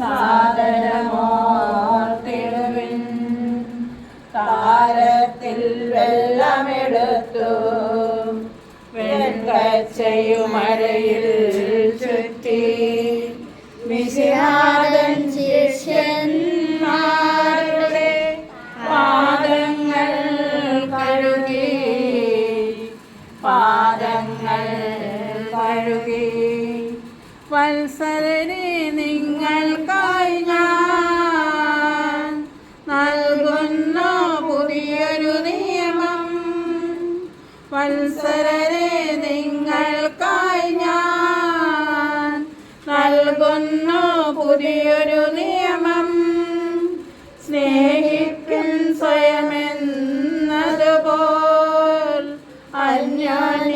സാധനമോർത്തിടുവിൻ. താരത്തിൽ വെള്ളമെടുത്തു. വെൺകച്ചയുമരയിൽ ചുറ്റി. വിശിനാഥൻ ശിഷ്യന്മാരുടെ പാദങ്ങൾ കരുതി വത്സരനെ നിങ്ങൾക്കായി ഞാൻ നൽകുന്ന പുതിയൊരു നിയമം. വത്സരനെ നിങ്ങൾക്കായി ഞാൻ നൽകുന്ന പുതിയൊരു നിയമം. സ്നേഹിപ്പിൻ സ്വയമെന്നതുപോൽ അന്യോന്യ